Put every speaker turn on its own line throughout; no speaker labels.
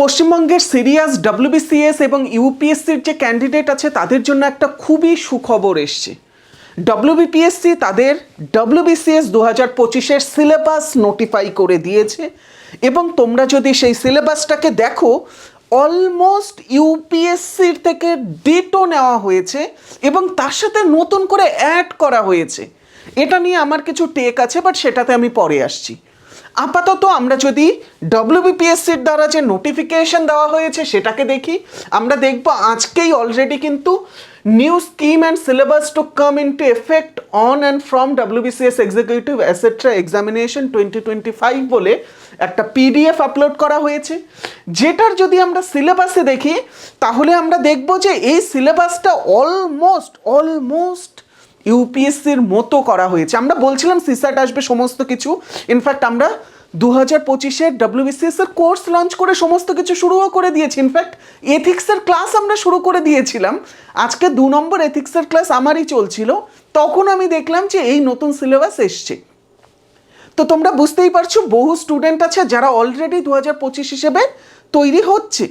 পশ্চিমবঙ্গের serious WBCS এবং ইউপিএসসির যে ক্যান্ডিডেট আছে, তাদের জন্য একটা খুবই সুখবর এসছে। ডব্লিউবিপিএসসি তাদের ডব্লিউবিসিএস দু হাজার পঁচিশের সিলেবাস নোটিফাই করে দিয়েছে এবং তোমরা যদি সেই সিলেবাসটাকে দেখো অলমোস্ট ইউপিএসসির থেকে ডিটো নেওয়া হয়েছে এবং তার সাথে নতুন করে অ্যাড করা হয়েছে। এটা নিয়ে আমার কিছু টেক আছে বাট সেটাতে আমি পরে আসছি। আপাতত আমরা যদি ডব্লিউবিপিএসসির দ্বারা যে নোটিফিকেশন দেওয়া হয়েছে সেটাকে দেখি, আমরা দেখব আজকেই অলরেডি কিন্তু new scheme and syllabus to come into effect on and from WBCS executive et cetera examination twenty twenty five বলে একটা পিডিএফ আপলোড করা হয়েছে। যেটার যদি আমরা সিলেবাসে দেখি, তাহলে আমরা দেখব যে এই সিলেবাসটা অলমোস্ট অলমোস্ট ইউপিএসসির মতো করা হয়েছে। আমরা বলছিলাম সিসাট আসবে, সমস্ত কিছু। ইনফ্যাক্ট আমরা দু হাজার পঁচিশের ডাব্লিউবিসিএস এর কোর্স লঞ্চ করে সমস্ত কিছু শুরুও করে দিয়েছি। ইনফ্যাক্ট এথিক্সের ক্লাস আমরা শুরু করে দিয়েছিলাম। আজকে দু নম্বর এথিক্সের ক্লাস আমারই চলছিল। তখন আমি দেখলাম যে এই নতুন সিলেবাস এসছে। তো তোমরা বুঝতেই পারছ, বহু স্টুডেন্ট আছে যারা অলরেডি দু হাজার পঁচিশ হিসেবে তৈরি হচ্ছে।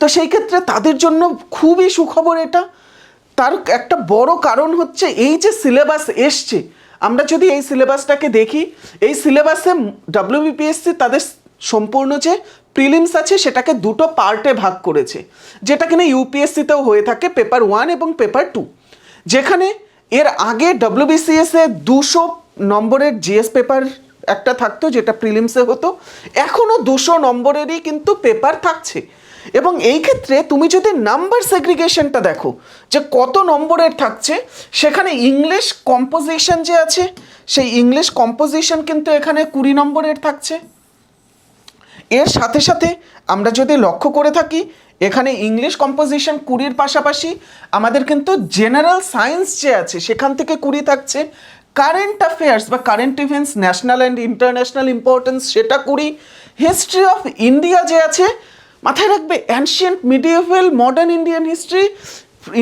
তো সেই ক্ষেত্রে তাদের জন্য খুবই সুখবর এটা। তার একটা বড় কারণ হচ্ছে এই যে সিলেবাস এসছে আমরা যদি এই সিলেবাসটাকে দেখি, এই সিলেবাসে ডাব্লিউবিপিএসসি তাদের সম্পূর্ণ যে প্রিলিমস আছে সেটাকে দুটো পার্টে ভাগ করেছে, যেটা কিনা ইউপিএসসিতেও হয়ে থাকে পেপার ওয়ান এবং পেপার টু, যেখানে এর আগে ডব্লিউবিসিএস দুশো নম্বরের জিএস পেপার একটা থাকতো যেটা প্রিলিমসে হতো এখনও দুশো নম্বরেরই কিন্তু পেপার থাকছে। এবং এই ক্ষেত্রে তুমি যদি নাম্বার সেগ্রিগেশনটা দেখো, যে কত নম্বরের থাকছে, সেখানে ইংলিশ কম্পোজিশন যে আছে, সেই ইংলিশ কম্পোজিশন কিন্তু এখানে কুড়ি নম্বরের থাকছে। এর সাথে সাথে আমরা যদি লক্ষ্য করে থাকি, এখানে ইংলিশ কম্পোজিশন কুড়ির পাশাপাশি আমাদের কিন্তু জেনারেল সায়েন্স যে আছে, সেখান থেকে কুড়ি থাকছে। কারেন্ট অ্যাফেয়ার্স বা current events national and international importance সেটা কুড়ি। হিস্ট্রি অফ ইন্ডিয়া যে আছে মাথায় রাখবে ancient medieval modern Indian history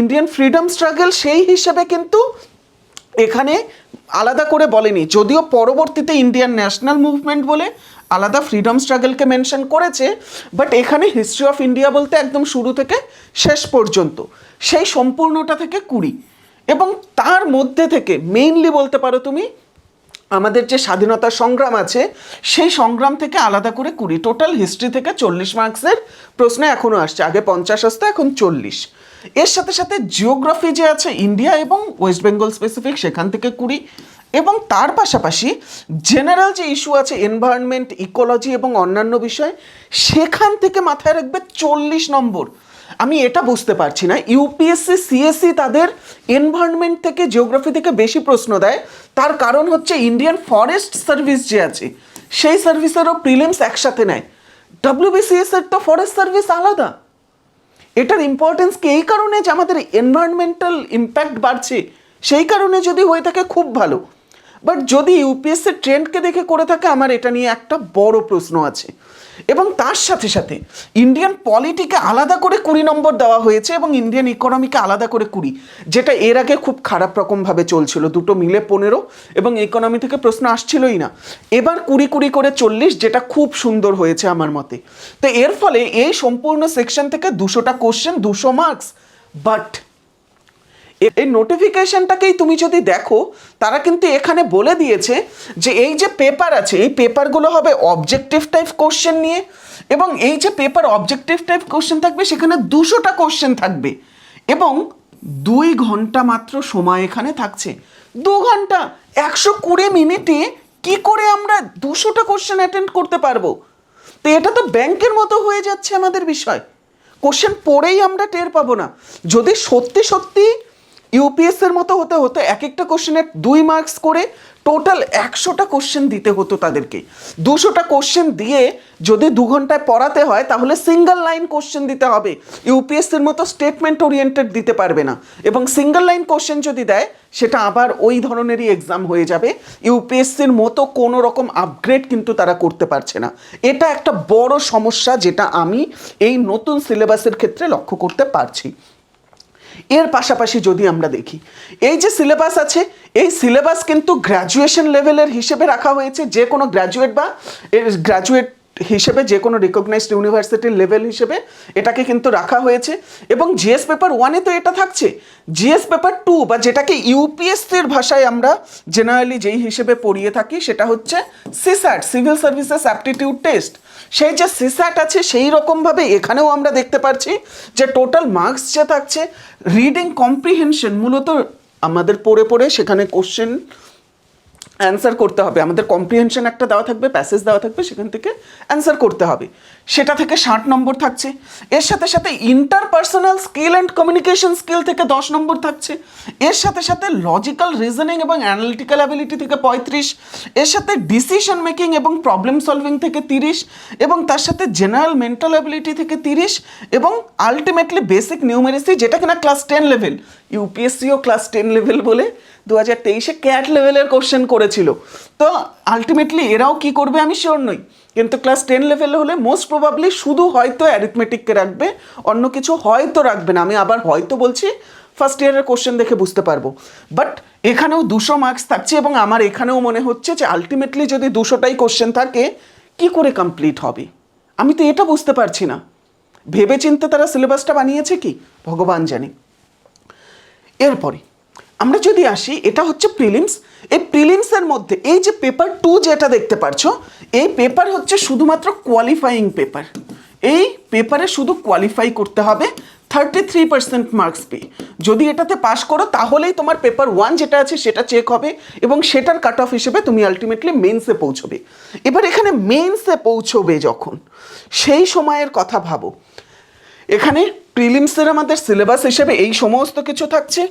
Indian freedom struggle সেই হিসেবে কিন্তু এখানে আলাদা করে বলেনি। যদিও পরবর্তীতে ইন্ডিয়ান ন্যাশনাল মুভমেন্ট বলে আলাদা ফ্রিডম স্ট্রাগলকে মেনশন করেছে বাট এখানে হিস্ট্রি অফ ইন্ডিয়া বলতে একদম শুরু থেকে শেষ পর্যন্ত, সেই সম্পূর্ণটা থেকে কুড়ি। এবং তার মধ্যে থেকে মেইনলি বলতে পারো তুমি আমাদের যে স্বাধীনতা সংগ্রাম আছে, সেই সংগ্রাম থেকে আলাদা করে কুড়ি টোটাল হিস্ট্রি থেকে চল্লিশ মার্কসের প্রশ্ন এখনও আসছে। আগে পঞ্চাশ আসতো, এখন চল্লিশ। এর সাথে সাথে জিওগ্রাফি যে আছে ইন্ডিয়া এবং ওয়েস্ট বেঙ্গল স্পেসিফিক সেখান থেকে কুড়ি। এবং তার পাশাপাশি জেনারেল যে ইস্যু আছে এনভায়রনমেন্ট ইকোলজি এবং অন্যান্য বিষয়, সেখান থেকে মাথায় রাখবে চল্লিশ নম্বর। আমি এটা বুঝতে পারছি না। ইউপিএসসি সিএসসি তাদের এনভায়রনমেন্ট থেকে জিওগ্রাফি থেকে বেশি প্রশ্ন দেয়। তার কারণ হচ্ছে ইন্ডিয়ান ফরেস্ট সার্ভিস যে আছে, সেই সার্ভিসেরও প্রিলিমস একসাথে নেয়। ডাব্লিউবিসিএস এর তো ফরেস্ট সার্ভিস আলাদা। এটার ইম্পর্টেন্স কি? এই কারণে যে আমাদের এনভায়রনমেন্টাল ইম্প্যাক্ট বাড়ছে, সেই কারণে যদি হয়ে থাকে খুব ভালো। বাট যদি ইউপিএসসির ট্রেন্ডকে দেখে করে থাকে, আমার এটা নিয়ে একটা বড় প্রশ্ন আছে। এবং তার সাথে সাথে ইন্ডিয়ান পলিটিকে আলাদা করে কুড়ি নম্বর দেওয়া হয়েছে এবং ইন্ডিয়ান ইকোনমিকে আলাদা করে কুড়ি। যেটা এর আগে খুব খারাপ রকমভাবে চলছিল, দুটো মিলে পনেরো এবং ইকোনমি থেকে প্রশ্ন আসছিলই না। এবার কুড়ি কুড়ি করে চল্লিশ, যেটা খুব সুন্দর হয়েছে আমার মতে। তো এর ফলে এই সম্পূর্ণ সেকশন থেকে দুশোটা কোশ্চেন দুশো মার্কস বাট এই নোটিফিকেশনটাকেই তুমি যদি দেখো, তারা কিন্তু এখানে বলে দিয়েছে যে এই যে পেপার আছে, এই পেপারগুলো হবে অবজেক্টিভ টাইপ কোশ্চেন নিয়ে এবং এই যে পেপার অবজেক্টিভ টাইপ কোশ্চেন থাকবে, সেখানে দুশোটা কোশ্চেন থাকবে এবং দুই ঘণ্টা মাত্র সময় এখানে থাকছে। দু ঘণ্টা, একশো কুড়ি মিনিটে কি করে আমরা দুশোটা কোশ্চেন অ্যাটেন্ড করতে পারব? তো এটা তো ব্যাংকের মতো হয়ে যাচ্ছে আমাদের বিষয়। কোশ্চেন পড়েই আমরা টের পাবো না। যদি সত্যি সত্যি ইউপিএস এর মতো হতে হতো এক একটা কোশ্চেনের দুই মার্কস করে টোটাল একশোটা কোশ্চেন দিতে হতো তাদেরকে। দুশোটা কোশ্চেন দিয়ে যদি দু ঘন্টায় পড়াতে হয়, তাহলে সিঙ্গেল লাইন কোশ্চেন দিতে হবে। ইউপিএসসির মতো স্টেটমেন্ট ওরিয়েন্টেড দিতে পারবে না। এবং সিঙ্গেল লাইন কোশ্চেন যদি দেয়, সেটা আবার ওই ধরনেরই এক্সাম হয়ে যাবে। ইউপিএসসির মতো কোনো রকম আপগ্রেড কিন্তু তারা করতে পারছে না। এটা একটা বড় সমস্যা যেটা আমি এই নতুন সিলেবাসের ক্ষেত্রে লক্ষ্য করতে পারছি। এর পাশাপাশি যদি আমরা দেখি, এই যে সিলেবাস আছে, এই সিলেবাস কিন্তু গ্র্যাজুয়েশন লেভেলের হিসেবে রাখা হয়েছে, যে কোনো গ্র্যাজুয়েট বা গ্র্যাজুয়েট হিসেবে, যে কোনো রিকগনাইজড ইউনিভার্সিটির লেভেল হিসেবে এটাকে কিন্তু রাখা হয়েছে। এবং জিএস পেপার ওয়ানে তো এটা থাকছে। জিএস পেপার টু বা যেটাকে ইউপিএসসির ভাষায় আমরা জেনারেলি যেই হিসেবে পড়িয়ে থাকি, সেটা হচ্ছে CSAT civil services aptitude test সেই যে সিস্যাট আছে, সেই রকমভাবে এখানেও আমরা দেখতে পাচ্ছি যে টোটাল মার্কস যে থাকছে রিডিং কম্প্রিহেনশন মূলত আমাদের পড়ে পড়ে সেখানে কোশ্চেন অ্যান্সার করতে হবে। আমাদের কম্প্রিহেনশন একটা দেওয়া থাকবে প্যাসেজ দেওয়া থাকবে, সেখান থেকে অ্যান্সার করতে হবে। সেটা থেকে ষাট নম্বর থাকছে। এর সাথে সাথে interpersonal skill and communication skill থেকে দশ নম্বর থাকছে। এর সাথে সাথে লজিক্যাল রিজনিং এবং অ্যানালিটিক্যাল অ্যাবিলিটি থেকে পঁয়ত্রিশ। এর সাথে ডিসিশন মেকিং এবং প্রবলেম সলভিং থেকে তিরিশ। এবং তার সাথে জেনারেল মেন্টাল অ্যাবিলিটি থেকে তিরিশ। এবং আলটিমেটলি বেসিক নিউমেরেসি যেটা কিনা ক্লাস টেন লেভেল ইউপিএসসিও ক্লাস টেন লেভেল বলে। দু হাজার তেইশে ক্যাট লেভেলের কোশ্চেন করেছিল। তো আলটিমেটলি এরাও কি করবে আমি শিওর নই। কিন্তু ক্লাস টেন লেভেলে হলে মোস্ট প্রবাবলি শুধু হয়তো অ্যারিথমেটিককে রাখবে, অন্য কিছু হয়তো রাখবে না। আমি আবার হয়তো বলছি ফার্স্ট ইয়ারের কোশ্চেন দেখে বুঝতে পারব। বাট এখানেও দুশো মার্কস থাকছে এবং আমার এখানেও মনে হচ্ছে যে আলটিমেটলি যদি দুশোটাই কোশ্চেন থাকে, কি করে কমপ্লিট হবে? আমি তো এটা বুঝতে পারছি না। ভেবে চিন্তে তারা সিলেবাসটা বানিয়েছে কি? ভগবান জানে। এরপরে আমরা যদি আসি, এটা হচ্ছে প্রিলিমস এই প্রিলিমসের মধ্যে, এই যে পেপার টু যেটা দেখতে পারছ, এই পেপার হচ্ছে শুধুমাত্র কোয়ালিফাইং পেপার এই পেপারে শুধু কোয়ালিফাই করতে হবে থার্টি থ্রি পার্সেন্ট মার্কস পেয়ে। যদি এটাতে পাশ করো, তাহলেই তোমার পেপার ওয়ান যেটা আছে, সেটা চেক হবে এবং সেটার কাট অফ হিসেবে তুমি আলটিমেটলি মেন্সে পৌঁছবে। এবার এখানে মেন্সে পৌঁছবে যখন, সেই সময়ের কথা ভাবো। এখানে প্রিলিমসের আমাদের সিলেবাস হিসেবে এই সমস্ত কিছু থাকছে।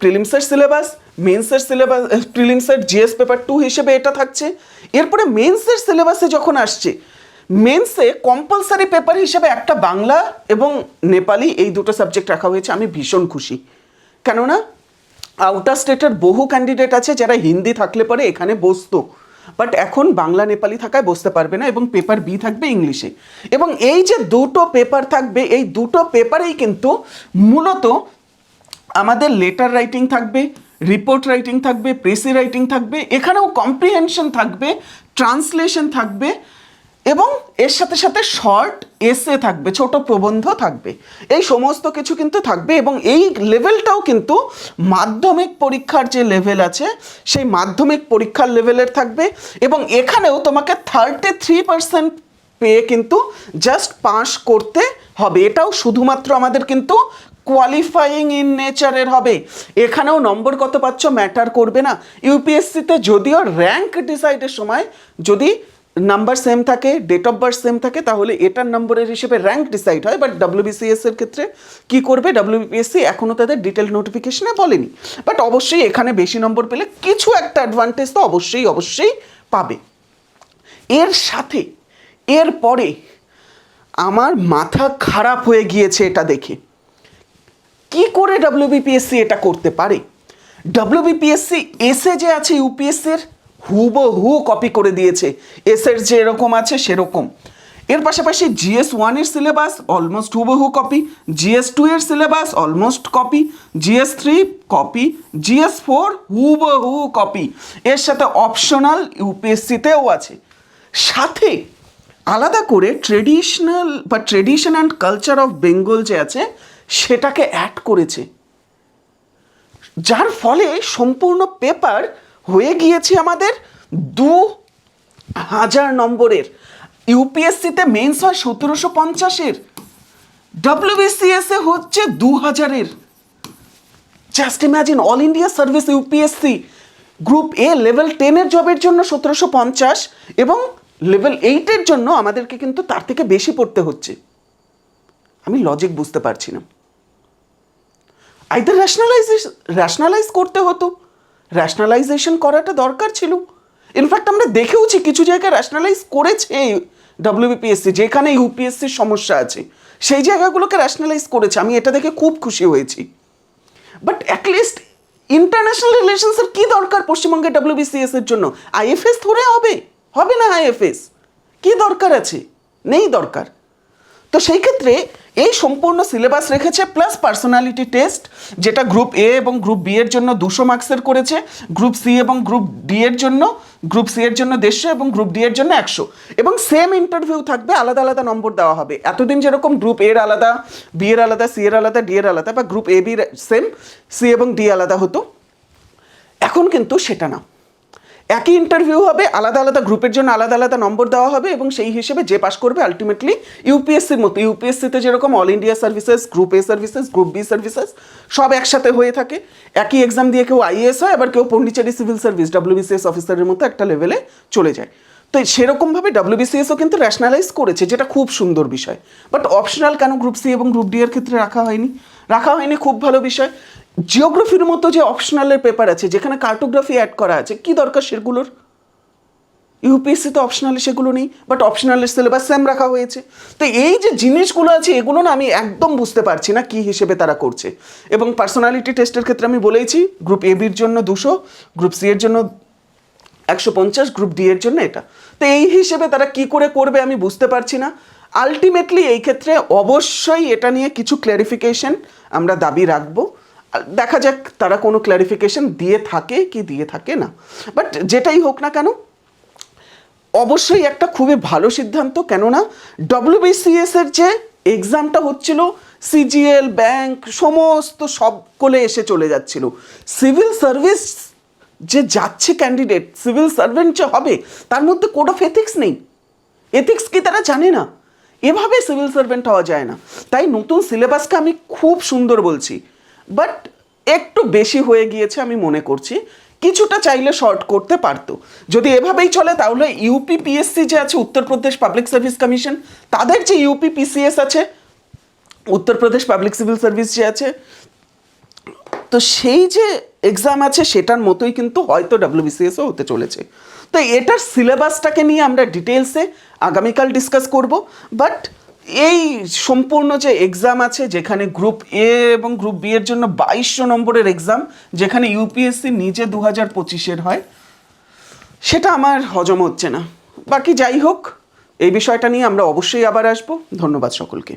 প্রিলিমসের সিলেবাস মেন্সের সিলেবাস প্রিলিমসের জিএস পেপার টু হিসেবে এটা থাকছে। এরপরে মেন্সের সিলেবাসে যখন আসছে মেন্সে কম্পালসারি পেপার হিসেবে একটা বাংলা এবং নেপালি এই দুটো সাবজেক্ট রাখা হয়েছে। আমি ভীষণ খুশি। কেননা আউটার স্টেটের বহু ক্যান্ডিডেট আছে যারা হিন্দি থাকলে পরে এখানে বসতো। বাট এখন বাংলা, নেপালি থাকায় বসতে পারবে না এবং পেপার বি থাকবে ইংলিশে। এবং এই যে দুটো পেপার থাকবে, এই দুটো পেপারেই কিন্তু মূলত আমাদের লেটার রাইটিং থাকবে রিপোর্ট রাইটিং থাকবে প্রেসি রাইটিং থাকবে, এখানেও কম্প্রিহেনশন থাকবে ট্রান্সলেশন থাকবে এবং এর সাথে সাথে শর্ট এসে থাকবে, ছোট প্রবন্ধ থাকবে। এই সমস্ত কিছু কিন্তু থাকবে এবং এই লেভেলটাও কিন্তু মাধ্যমিক পরীক্ষার যে লেভেল আছে, সেই মাধ্যমিক পরীক্ষার লেভেলের থাকবে এবং এখানেও তোমাকে থার্টি থ্রি পার্সেন্ট পেয়ে কিন্তু জাস্ট পাস করতে হবে। এটাও শুধুমাত্র আমাদের কিন্তু কোয়ালিফাইং ইন নেচারের হবে। এখানেও নম্বর কত পাচ্ছ ম্যাটার করবে না। ইউপিএসসিতে যদিও র্যাঙ্ক ডিসাইডের সময় যদি নাম্বার সেম থাকে ডেট অফ বার্থ সেম থাকে, তাহলে এটার নম্বরের হিসেবে র্যাঙ্ক ডিসাইড হয়। বাট ডাব্লিউবিসিএস এর ক্ষেত্রে কি করবে? ডাব্লিউবিপিএসসি এখনও তাদের ডিটেল নোটিফিকেশনে বলেনি। বাট অবশ্যই এখানে বেশি নম্বর পেলে কিছু একটা অ্যাডভান্টেজ তো অবশ্যই অবশ্যই পাবে। এর সাথে, এর পরে আমার মাথা খারাপ হয়ে গিয়েছে এটা দেখে। কি করে ডাব্লিউবিপিএসসি এটা করতে পারে? ডাব্লিউবিপিএসসি এসে যে আছে ইউপিএসসির হুবহু কপি করে দিয়েছে। এসের যে এরকম আছে সেরকম। এর পাশাপাশি জিএস ওয়ানের সিলেবাস অলমোস্ট হুবহু কপি জিএস টু এর syllabus almost copy GS three copy GS four হুবহু কপি এর সাথে অপশনাল ইউপিএসসিতেও আছে। সাথে আলাদা করে ট্রেডিশনাল বা tradition and culture of Bengal যে আছে সেটাকে অ্যাড করেছে। যার ফলে সম্পূর্ণ পেপার হয়ে গিয়েছে আমাদের দু হাজার নম্বরের। ইউপিএসসিতে মেন্স হয় সতেরোশো পঞ্চাশের। ডাব্লিউবিসিএসে হচ্ছে দু হাজারের। Just imagine all India service UPSC group A level টেনের জবের জন্য সতেরোশো পঞ্চাশ এবং লেভেল এইটের জন্য আমাদেরকে কিন্তু তার থেকে বেশি পড়তে হচ্ছে। আমি লজিক বুঝতে পারছি না। আইদার র্যাশনালাইজ র্যাশনালাইজ করতে হতো। র্যাশনালাইজেশন করাটা দরকার ছিল। ইনফ্যাক্ট আমরা দেখেওছি কিছু জায়গায় র্যাশনালাইজ করেছে ডাব্লিউবিপিএসসি যেখানে ইউপিএসসির সমস্যা আছে। সেই জায়গাগুলোকে র্যাশনালাইজ করেছে। আমি এটা দেখে খুব খুশি হয়েছি। বাট অ্যাটলিস্ট ইন্টারন্যাশনাল রিলেশনসের কী দরকার পশ্চিমবঙ্গের ডাব্লিউবিসিএস এর জন্য? আইএফএস ধরে হবে। হবে না আইএফএস কি দরকার আছে? নেই দরকার। তো সেই ক্ষেত্রে এই সম্পূর্ণ সিলেবাস রেখেছে প্লাস পার্সোনালিটি টেস্ট যেটা গ্রুপ এ এবং গ্রুপ বি এর জন্য দুশো মার্কসের করেছে গ্রুপ সি এবং গ্রুপ ডি এর জন্য গ্রুপ সি এর জন্য দেড়শো এবং গ্রুপ ডি এর জন্য একশো। এবং সেম ইন্টারভিউ থাকবে, আলাদা আলাদা নম্বর দেওয়া হবে। এতদিন যেরকম গ্রুপ এর আলাদা বি এর আলাদা সি এর আলাদা ডি এর আলাদা, বা গ্রুপ এ বির সেম সি এবং ডি আলাদা হতো। এখন কিন্তু সেটা না। একই ইন্টারভিউ হবে, আলাদা আলাদা গ্রুপের জন্য আলাদা আলাদা নম্বর দেওয়া হবে এবং সেই হিসেবে যে পাস করবে আলটিমেটলি ইউপিএসসির মতো ইউপিএসসিতে যেরকম all India services group A services group B services সব একসাথে হয়ে থাকে। একই এক্সাম দিয়ে কেউ আইএএস হয়, আবার কেউ পন্ডিচেরি সিভিল সার্ভিস ডাব্লিউবিসিএস অফিসারের মতো একটা লেভেলে চলে যায়। তো সেরকমভাবে ডাব্লিউবিসিএসও কিন্তু র্যাশনালাইজ করেছে, যেটা খুব সুন্দর বিষয়। বাট অপশনাল কেন গ্রুপ সি এবং গ্রুপ ডি এর ক্ষেত্রে রাখা হয়নি? রাখা হয়নি খুব ভালো বিষয়। জিওগ্রাফির মতো যে অপশনালের পেপার আছে, যেখানে কার্টোগ্রাফি অ্যাড করা আছে, কি দরকার সেগুলোর? ইউপিএসসি তো অপশনালে সেগুলো নেই বাট অপশনালের সিলেবাস সেম রাখা হয়েছে। তো এই যে জিনিসগুলো আছে, এগুলো না আমি একদম বুঝতে পারছি না কি হিসেবে তারা করছে। এবং পার্সোনালিটি টেস্টের ক্ষেত্রে আমি বলেইছি গ্রুপ এ বির জন্য দুশো গ্রুপ সি এর জন্য একশো পঞ্চাশ গ্রুপ ডি এর জন্য এটা। তো এই হিসেবে তারা কি করে করবে আমি বুঝতে পারছি না। আলটিমেটলি এই ক্ষেত্রে অবশ্যই এটা নিয়ে কিছু ক্ল্যারিফিকেশন আমরা দাবি রাখব। দেখা যাক তারা কোনো ক্ল্যারিফিকেশন দিয়ে থাকে কি দিয়ে থাকে না। বাট যেটাই হোক না কেন, অবশ্যই একটা খুবই ভালো সিদ্ধান্ত, কেননা ডব্লিউবিসিএস এর যে এক্সামটা হচ্ছিল সিজিএল ব্যাংক সমস্ত সবকলে এসে চলে যাচ্ছিল। সিভিল সার্ভিস যে যাচ্ছে ক্যান্ডিডেট সিভিল সার্ভেন্ট যে হবে, তার মধ্যে কোড অফ এথিক্স নেই। এথিক্স কি তারা জানে না? এভাবে সিভিল সার্ভেন্ট হওয়া যায় না। তাই নতুন সিলেবাসকে আমি খুব সুন্দর বলছি। বাট একটু বেশি হয়ে গিয়েছে আমি মনে করছি। কিছুটা চাইলে শর্ট করতে পারতো। যদি এভাবেই চলে, তাহলে ইউপি পিএসসি যে আছে উত্তরপ্রদেশ পাবলিক সার্ভিস কমিশন তাদের যে ইউপি পিসিএস আছে উত্তরপ্রদেশ পাবলিক সিভিল সার্ভিস যে আছে, তো সেই যে এক্সাম আছে, সেটার মতোই কিন্তু হয়তো ডাব্লিউবিসিএসও হতে চলেছে। তো এটার সিলেবাসটাকে নিয়ে আমরা ডিটেলসে আগামীকাল ডিসকাস করব। বাট এই সম্পূর্ণ যে এক্সাম আছে, যেখানে গ্রুপ এ এবং গ্রুপ বি এর জন্য বাইশশো নম্বরের এক্সাম যেখানে ইউপিএসসি নিজে দু হাজার পঁচিশের হয়, সেটা আমার হজম হচ্ছে না। বাকি যাই হোক, এই বিষয়টা নিয়ে আমরা অবশ্যই আবার আসব। ধন্যবাদ সকলকে।